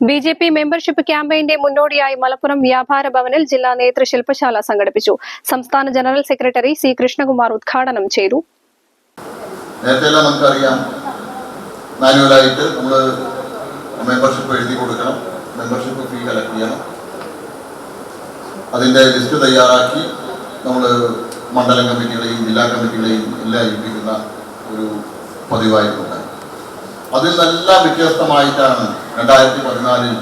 B J P membership ക്യാമ്പയിന്റെ മുന്നോടിയായി മലപ്പുറം വ്യാപാര ഭവനിൽ ജില്ലാ നേതൃ ശില്പശാല സംഘടിപ്പിച്ചു. സംസ്ഥാന ജനറൽ സെക്രട്ടറി സി കൃഷ്ണകുമാർ ഉദ്ഘാടനം ചെയ്തു. നേരത്തെ നമുക്കറിയാം. മാനുവലായിട്ട് നമ്മൾ മെമ്പർഷിപ്പ് എഴുതി കൊടുക്കണം. മെമ്പർഷിപ്പ് ഫീ കളക്ട് ചെയ്യണം. അതിന്റെ ലിസ്റ്റ് തയ്യാറാക്കി നമ്മൾ മണ്ഡലം കമ്മിറ്റികളെയും ജില്ലാ കമ്മിറ്റികളെയും എല്ലാം ഏൽപ്പിക്കുന്ന ഒരു പതിവായിട്ടുണ്ട് അതിൽ നിന്നെല്ലാം വ്യത്യസ്തമായിട്ടാണ് രണ്ടായിരത്തി പതിനാലിൽ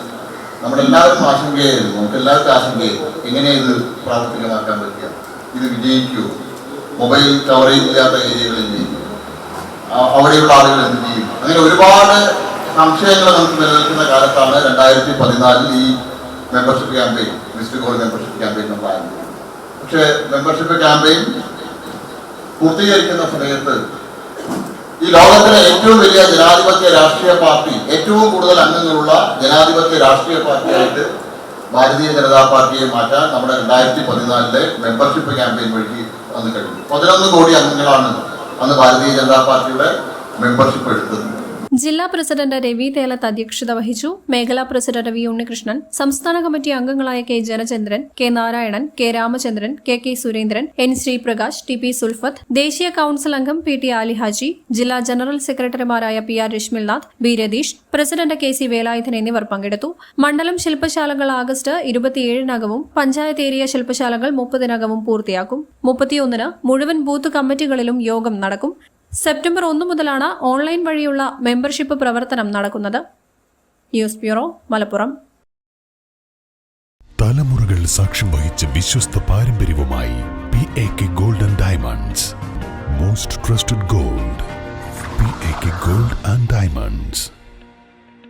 നമ്മളെല്ലാവർക്കും ആശങ്കയായിരുന്നു. നമുക്ക് എല്ലാവർക്കും ആശങ്കയായിരുന്നു. എങ്ങനെ ഇത് പ്രാവർത്തികമാക്കാൻ പറ്റുക? ഇത് വിജയിക്കുമോ? മൊബൈൽ കവറേജ് ഇല്ലാത്ത ഏരിയകളിൽ അവിടെയുള്ള ആളുകൾ എന്ത് ചെയ്യും? അങ്ങനെ ഒരുപാട് സംശയങ്ങൾ നമുക്ക് നിലനിൽക്കുന്ന കാലത്താണ് രണ്ടായിരത്തി പതിനാലിൽ ഈ membership campaign mister goal membership campaign നമ്മൾ ആരംഭിച്ചത്. പക്ഷേ മെമ്പർഷിപ്പ് ക്യാമ്പയിൻ പൂർത്തീകരിക്കുന്ന സമയത്ത് ഈ ലോകത്തിലെ ഏറ്റവും വലിയ ജനാധിപത്യ രാഷ്ട്രീയ പാർട്ടി ഏറ്റവും കൂടുതൽ അംഗങ്ങളുള്ള ജനാധിപത്യ രാഷ്ട്രീയ പാർട്ടിയായിട്ട് ഭാരതീയ ജനതാ പാർട്ടിയെ മാറ്റാൻ നമ്മുടെ രണ്ടായിരത്തി പതിനാലിലെ മെമ്പർഷിപ്പ് ക്യാമ്പയിൻ വഴി അന്ന് കഴിഞ്ഞു. പതിനൊന്ന് കോടി അംഗങ്ങളാണ് അന്ന് ഭാരതീയ ജനതാ പാർട്ടിയുടെ മെമ്പർഷിപ്പ് എടുത്തത്. ജില്ലാ പ്രസിഡന്റ് രവി തേലത്ത് അധ്യക്ഷത വഹിച്ചു. മേഖലാ പ്രസിഡന്റ് വി ഉണ്ണികൃഷ്ണൻ സംസ്ഥാന കമ്മിറ്റി അംഗങ്ങളായ K Janachandran K Narayanan K Ramachandran K K Surendran N Sreeprakash T P Sulfath ദേശീയ കൌൺസിൽ അംഗം പി ടി ആലിഹാജി ജില്ലാ ജനറൽ സെക്രട്ടറിമാരായ P R Rashmilnath B Ratheesh president K C Velayudhan എന്നിവർ പങ്കെടുത്തു. മണ്ഡലം ശില്പശാലകൾ ആഗസ്റ്റ് ഇരുപത്തിയേഴിനകവും പഞ്ചായത്ത് ഏരിയ ശില്പശാലകൾ മുപ്പതിനകവും പൂർത്തിയാക്കും. മുപ്പത്തിയൊന്നിന് മുഴുവൻ ബൂത്ത് കമ്മിറ്റികളിലും യോഗം നടക്കും. സെപ്റ്റംബർ ഒന്ന് മുതലാണ് ഓൺലൈൻ വഴിയുള്ള മെമ്പർഷിപ്പ് പ്രവർത്തനം നടക്കുന്നത്. News bureau Malappuram. തലമുറകൾ സാക്ഷ്യം വഹിച്ച വിശ്വസ്ത പാരമ്പര്യവുമായി P A K golden diamonds. Most trusted gold P A K gold and diamonds.